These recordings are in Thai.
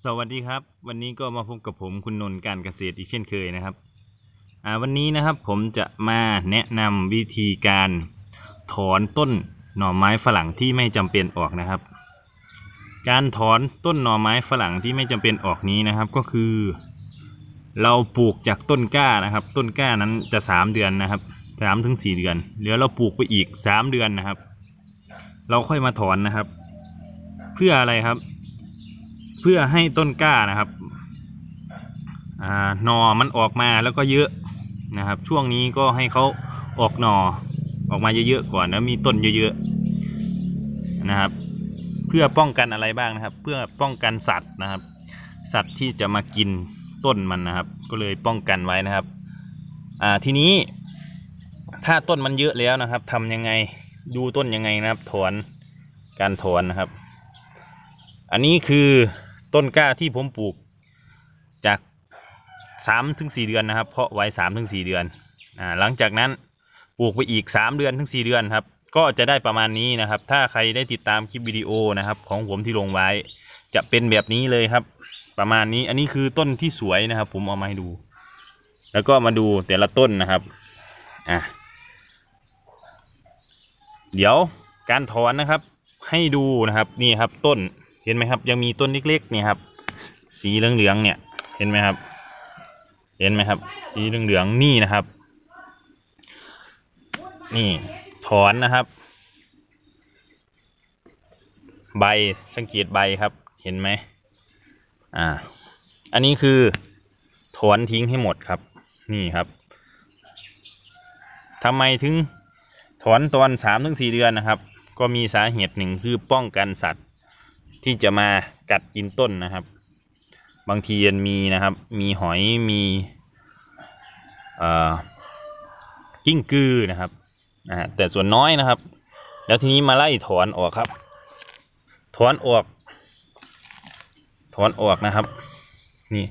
สวัสดีครับ วันนี้ก็มาพบกับผมคุณนนท์การเกษตรอีกเช่นเคยนะครับอ่าวันนี้นะครับผมจะมาแนะนำวิธีการถอนต้นหน่อไม้ฝรั่งที่ไม่จำเป็นออกนะครับ การถอนต้นหน่อไม้ฝรั่งที่ไม่จำเป็นออกนี้นะครับ ก็คือ เราปลูกจากต้นก้านะครับ ต้นก้านั้นจะสามเดือนนะครับสามถึงสี่เดือนเดี๋ยวเราปลูกไปอีกสามเดือนนะครับ เราค่อยมาถอนนะครับ เพื่ออะไรครับ เพื่อให้ต้นกล้านะครับอ่าหนอมันออกมาแล้วก็เยอะนะครับ ช่วงนี้ก็ให้เขาออกหนอออกมาเยอะๆก่อนแล้วมีต้นเยอะๆนะครับ เพื่อป้องกันอะไรบ้างนะครับ เพื่อป้องกันสัตว์นะครับ สัตว์ที่จะมากินต้นมันนะครับ ก็เลยป้องกันไว้นะครับ อ่าทีนี้ถ้าต้นมันเยอะแล้วนะครับทำยังไงดูต้นยังไงนะครับ ถอนการถอนนะครับ อันนี้คือ ต้นกล้าที่ผมปลูกจากสามถึงสี่เดือนนะครับ เพาะไว้สามถึงสี่เดือนอ่าหลังจากนั้นปลูกไปอีกสามเดือนถึงสี่เดือนครับ ก็จะได้ประมาณนี้นะครับ ถ้าใครได้ติดตามคลิปวิดีโอนะครับ ของผมที่ลงไว้ จะเป็นแบบนี้เลยครับ ประมาณนี้อันนี้คือต้นที่สวยนะครับ ผมเอามาให้ดู แล้วก็มาดูแต่ละต้นนะครับอะเดี๋ยวการถอนนะครับ ให้ดูนะครับนี่ครับต้น เห็นไหมครับ ยังมีต้นเล็กๆเนี่ยครับ สีเหลืองๆเนี่ย เห็นไหมครับ เห็นไหมครับ สีเหลืองๆนี่นะครับ นี่ถอนนะครับ ใบสังเกตใบครับ เห็นไหมอ่า อันนี้คือถอนทิ้งให้หมดครับ นี่ครับทำไมถึงถอนตอนสามถึงสี่เดือนนะครับ ก็มีสาเหตุหนึ่งคือป้องกันสัตว์ ที่จะมากัดกินต้นนะครับ บางทีมันมีนะครับ มีหอยมีกิ้งกือนะครับนะฮะแต่ส่วนน้อยนะครับ แล้วทีนี้มาไล่ถอนออกครับ ถอนออก ถอนออกนะครับ นี่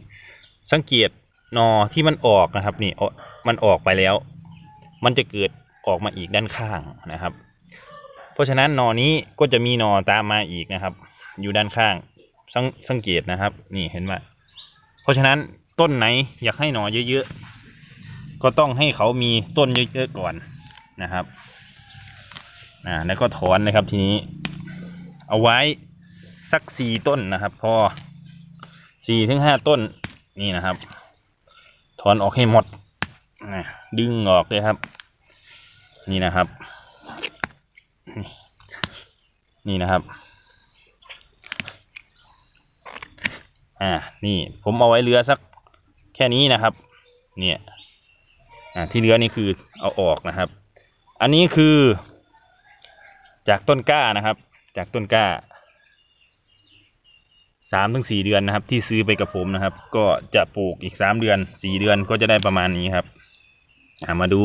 สังเกตหนอที่มันออกนะครับ นี่มันออกไปแล้ว มันจะเกิดออกมาอีกด้านข้างนะครับ เพราะฉะนั้นหนอนี้ก็จะมีหนอตามมาอีกนะครับ อยู่ด้านข้างสังสังเกตนะครับ นี่เห็นไหมเพราะฉะนั้นต้นไหนอยากให้หน่อเยอะๆ ก็ต้องให้เขามีต้นเยอะๆก่อนนะครับอ่าแล้วก็ถอนนะครับทีนี้ เอาไว้สักสี่ต้นนะครับพอสี่ถึงห้าต้นนี่นะครับ ถอนออกให้หมดนะดึงออกเลยครับ นี่นะครับ นี่นะครับ อ่า นี่ผมเอาไว้เรือสักแค่นี้นะครับ เนี่ย อ่า ที่เหลือนี่คือเอาออกนะครับ อันนี้คือ จากต้นกล้านะครับ จากต้นกล้าสามถึงสี่เดือนนะครับ ที่ซื้อไปกับผมนะครับ ก็จะปลูกอีกสามเดือนสี่เดือนก็จะได้ประมาณนี้ครับอ่ามาดู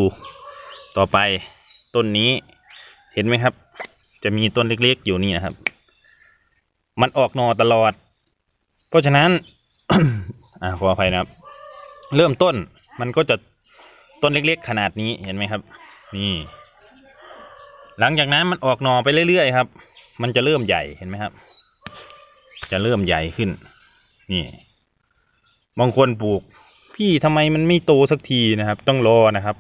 ต่อไปต้นนี้เห็นไหมครับ จะมีต้นเล็กๆอยู่นี่นะครับ มันออกหนอตลอด เพราะฉะนั้น อ่าขออภัยนะครับ เริ่มต้นมันก็จะต้นเล็กๆ ขนาดนี้เห็นไหมครับ นี่ หลังจากนั้นมันออกหน่อไปเรื่อยๆครับ มันจะเริ่มใหญ่เห็นไหมครับ จะเริ่มใหญ่ขึ้น นี่ บางคนปลูก พี่ทำไมมันไม่โตสักทีนะครับ ต้องรอนะครับ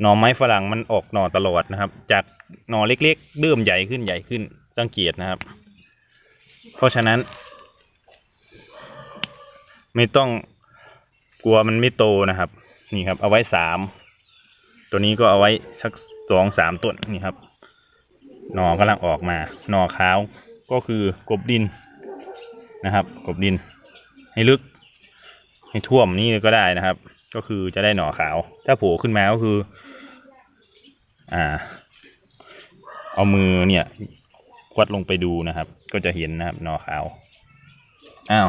หน่อไม้ฝรั่งมันออกหน่อตลอดนะครับ จากหน่อเล็กๆ เริ่มใหญ่ขึ้นใหญ่ขึ้นสังเกตนะครับ เพราะฉะนั้น ไม่ต้องกลัวมันไม่โตนะครับ นี่ครับ เอาไว้สามตัวนี้ก็เอาไว้สักสองสามต้นนี่ครับหน่อกำลังออกมาหน่อขาวก็คือกบดินนะครับ กบดิน ให้ลึก ให้ท่วมนี่ก็ได้นะครับ ก็คือจะได้หน่อขาว ถ้าโผล่ขึ้นมาก็คือ อ่า เอามือเนี่ยควัดลงไปดูนะครับ ก็จะเห็นนะครับหน่อขาวอ้าว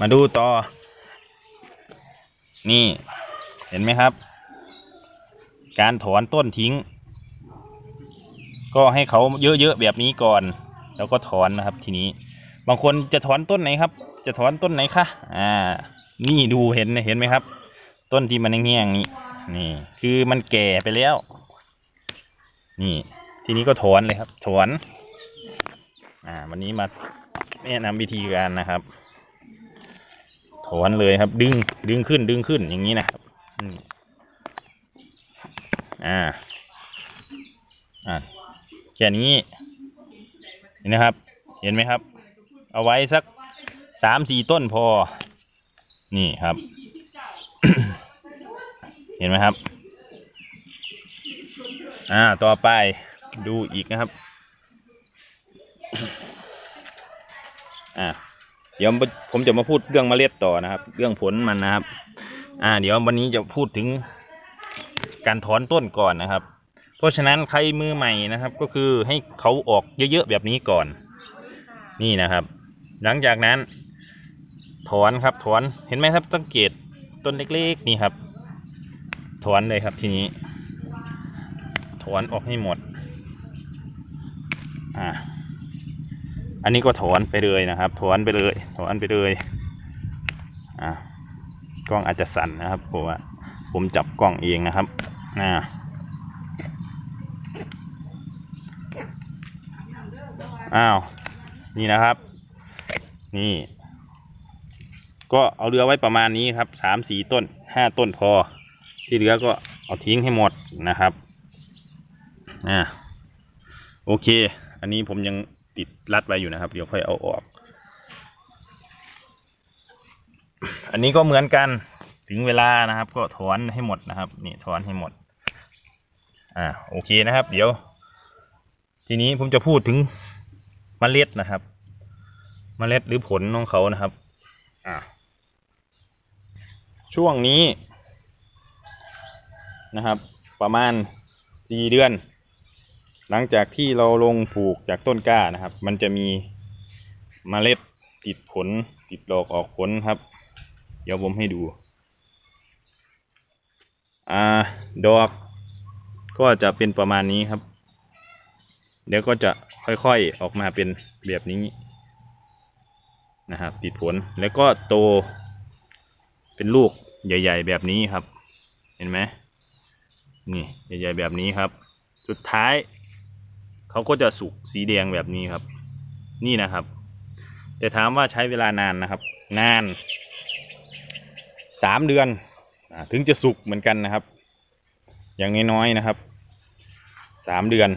มาดูต่อ นี่ เห็นไหมครับ การถอนต้นทิ้ง ก็ให้เขาเยอะๆแบบนี้ก่อน แล้วก็ถอนนะครับทีนี้ บางคนจะถอนต้นไหนครับ จะถอนต้นไหนคะอ่า นี่ดูเห็นเห็นไหมครับ ต้นที่มันแห้งๆนี่นี่ คือมันแก่ไปแล้ว นี่ ทีนี้ก็ถอนเลยครับ ถอน อ่า วันนี้มาแนะนำวิธีการนะครับ ถอนเลยครับ ดึงดึงขึ้นดึงขึ้นอย่างนี้นะครับอ่าอ่าแค่นี้เห็นนะครับ เห็นไหมครับ เอาไว้สักสามสี่ต้นพอ นี่ครับ เห็นไหมครับ อ่าต่อไปดูอีกนะครับ อ่า เดี๋ยวผมจะมาพูดเรื่องเมล็ดต่อนะครับ เรื่องผลมันนะครับ อ่า เดี๋ยววันนี้จะพูดถึงการถอนต้นก่อนนะครับ เพราะฉะนั้นใครมือใหม่นะครับ ก็คือให้เขาออกเยอะๆแบบนี้ก่อน นี่นะครับ หลังจากนั้น ถอนครับถอนเห็นไหมครับสังเกตต้นเล็กๆนี่ครับ ถอนเลยครับทีนี้ ถอนออกให้หมด อ่า อันนี้ก็ถอนไปเลยนะครับ ถอนไปเลย ถอนไปเลยอ่ากล้องอาจจะสั่นนะครับเพราะว่าผมจับกล้องเองนะครับอ่าอ้าว นี่นะครับ นี่ ก็เอาเรือไว้ประมาณนี้ครับสามสี่ต้นห้าต้นพอ ที่เหลือก็เอาทิ้งให้หมดนะครับอ่าโอเค อันนี้ผมยัง ติดรัดไว้อยู่นะครับ เดี๋ยวค่อยเอาออก อันนี้ก็เหมือนกันถึงเวลานะครับ ก็ถอนให้หมดนะครับ นี่ถอนให้หมด อ่าโอเคนะครับ เดี๋ยว ทีนี้ผมจะพูดถึงเมล็ดนะครับเมล็ดหรือผลของเขานะครับ อ่าช่วงนี้นะครับ ประมาณสี่เดือน หลังจากที่เราลงปลูกจากต้นกล้านะครับ มันจะมีเมล็ดติดผล ติดดอกออกผลครับ เดี๋ยวผมให้ดู อ่า ดอกก็จะเป็นประมาณนี้ครับ เดี๋ยวก็จะค่อยๆออกมาเป็นแบบนี้นะครับ ติดผลแล้วก็โตเป็นลูกใหญ่ ๆ แบบนี้ครับ เห็นไหมนี่ใหญ่ๆแบบนี้ครับ สุดท้าย เขาก็จะสุกสีแดงแบบนี้ครับ นี่นะครับ แต่ถามว่าใช้เวลานานนะครับ นานสามเดือนถึงจะสุกเหมือนกันนะครับ อย่างน้อยๆนะครับสามเดือน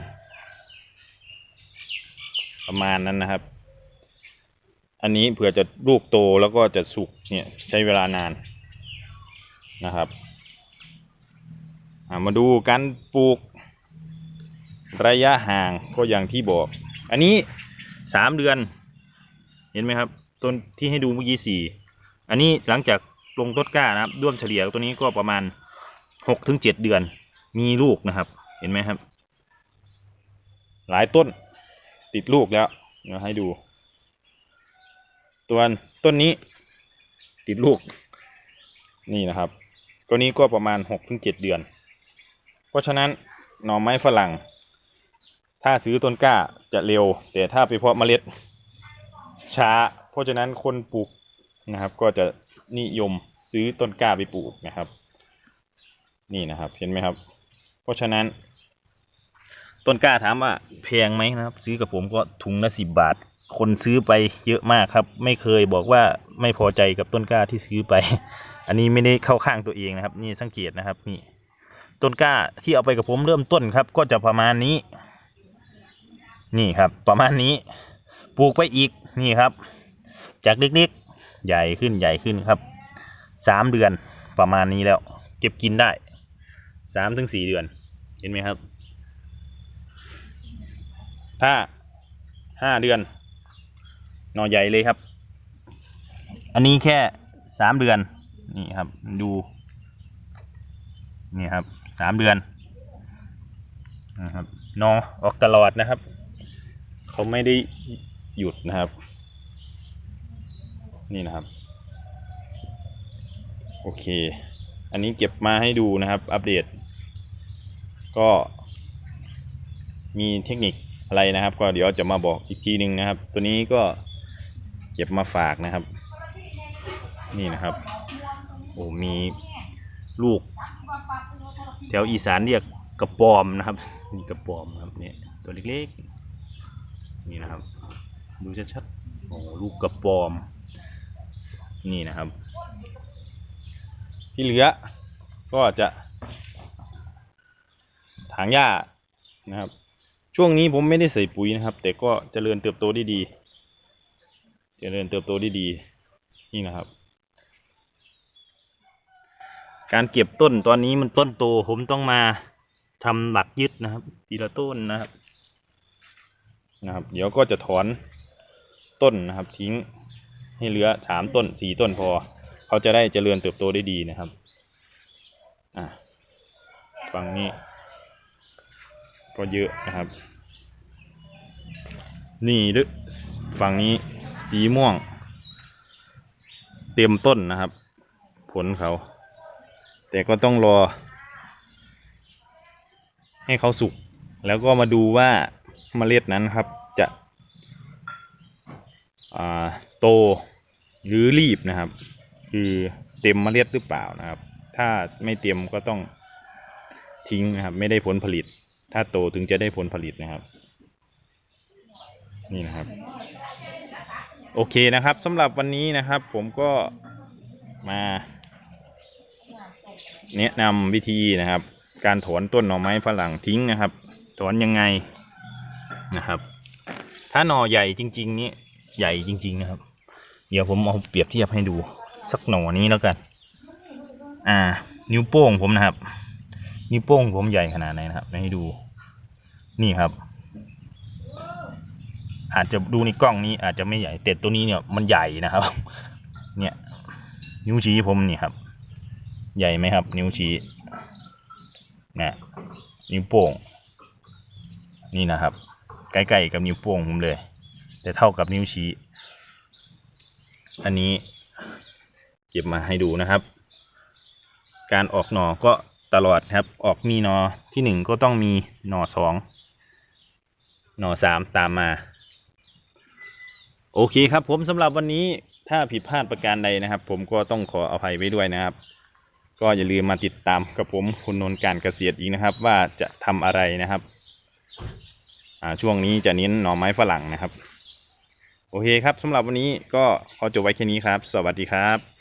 ประมาณนั้นนะครับ อันนี้เผื่อจะลูกโตแล้วก็จะสุกเนี่ยใช้เวลานานนะครับมาดูการปลูก ระยะห่างก็อย่างที่บอก อันนี้สามเดือน เห็นไหมครับ ต้นที่ให้ดูเมื่อกี้สี่อันนี้หลังจากลงต้นกล้านะครับร่วมเฉลี่ยตัวนี้ก็ประมาณหกถึงเจ็ดเดือน มีลูกนะครับ เห็นไหมครับ หลายต้นติดลูกแล้วเดี๋ยวให้ดู ตัวต้นนี้ติดลูก นี่นะครับ ตัวนี้ก็ประมาณหกถึงเจ็ดเดือน เพราะฉะนั้นหน่อไม้ฝรั่ง ถ้าซื้อต้นกล้าจะเร็ว แต่ถ้าไปเพาะเมล็ดช้า เพราะฉะนั้นคนปลูกนะครับ ก็จะนิยมซื้อต้นกล้าไปปลูกนะครับ นี่นะครับเห็นไหมครับ เพราะฉะนั้น ต้นกล้าถามว่าแพงไหมนะครับ ซื้อกับผมก็ถุงละสิบบาท คนซื้อไปเยอะมากครับ ไม่เคยบอกว่าไม่พอใจกับต้นกล้าที่ซื้อไป อันนี้ไม่ได้เข้าข้างตัวเองนะครับ นี่สังเกตนะครับนี่ต้นกล้าที่เอาไปกับผมเริ่มต้นครับ ก็จะประมาณนี้ นี่ครับ ประมาณนี้ปลูกไปอีกนี่ครับ จากเล็กๆ ใหญ่ขึ้นใหญ่ขึ้นครับสามเดือนประมาณนี้แล้ว เก็บกินได้สามถึงสี่เดือน เห็นไหมครับ ถ้าห้าเดือนหน่อใหญ่เลยครับ อันนี้แค่สามเดือนนี่ครับดู นี่ครับสามเดือนนะครับนอออกตลอดนะครับ เขาไม่ได้หยุดนะครับ นี่นะครับ โอเค อันนี้เก็บมาให้ดูนะครับ อัปเดต ก็มีเทคนิคอะไรนะครับ ก็เดี๋ยวจะมาบอกอีกทีหนึ่งนะครับ ตัวนี้ก็เก็บมาฝากนะครับ นี่นะครับ โอ้มีลูก แถวอีสานเรียกกระปอมนะครับนี่กระปอมครับเนี่ยตัวเล็กๆ นี่นะครับ ดูชัดๆโอ้ลูกกระปอม นี่นะครับ ที่เหลือ ก็จะ ถางหญ้านะครับ ช่วงนี้ผมไม่ได้ใส่ปุ๋ยนะครับ แต่ก็เจริญเติบโตได้ดีเจริญเติบโตได้ดี นี่นะครับ การเก็บต้นตอนนี้มันต้นโตผมต้องมาทำหลักยึดนะครับ ทีละต้นนะครับ นะครับ เดี๋ยวก็จะถอนต้นนะครับ ทิ้งให้เหลือสามต้นสี่ต้นพอ เขาจะได้เจริญเติบโตได้ดีนะครับอะฝั่งนี้ ก็เยอะนะครับ นี่ด้วยฝั่งนี้สีม่วง เต็มต้นนะครับ ผลเขา แต่ก็ต้องรอ ให้เขาสุก แล้วก็มาดูว่า เมล็ดนั้นครับจะโตหรือรีบนะครับ คือเต็มเมล็ดหรือเปล่านะครับ ถ้าไม่เต็มก็ต้องทิ้งนะครับ ไม่ได้ผลผลิต ถ้าโตถึงจะได้ผลผลิตนะครับ นี่นะครับ โอเคนะครับสำหรับวันนี้นะครับ ผมก็มาแนะนำวิธีนะครับ การถอนต้นหน่อไม้ฝรั่งทิ้งนะครับ ถอนยังไง นะครับ ถ้าหน่อใหญ่จริง ๆ นี้ใหญ่จริง ๆ นะครับ เดี๋ยวผมเอาเปรียบเทียบให้ดู สักหน่อนี้แล้วกัน อ่า นิ้วโป้งผมนะครับ นิ้วโป้งผมใหญ่ขนาดไหนนะครับ ให้ดู นี่ครับ อาจจะดูในกล้องนี้อาจจะไม่ใหญ่แต่ตัวนี้เนี่ยมันใหญ่นะครับ เนี่ย นิ้วชี้ผมนี่ครับ ใหญ่ไหมครับ นิ้วชี้นะนิ้วโป้งนี่นะครับ ใกล้ๆกับนิ้วโป้งผมเลย แต่เท่ากับนิ้วชี้ อันนี้เก็บมาให้ดูนะครับ การออกหน่อก็ตลอดครับ ออกมีหนอที่หนึ่งก็ต้องมีหน่อสองหน่อสามตามมา โอเคครับผมสำหรับวันนี้ถ้าผิดพลาดประการใดนะครับ ผมก็ต้องขออภัยไว้ด้วยนะครับ ก็อย่าลืมมาติดตามกับผมคุณนนท์การเกษตรอีกนะครับ ว่าจะทำอะไรนะครับ ช่วงนี้จะเน้นหน่อไม้ฝรั่งนะครับ โอเคครับสำหรับวันนี้ก็ขอจบไว้แค่นี้ครับ สวัสดีครับ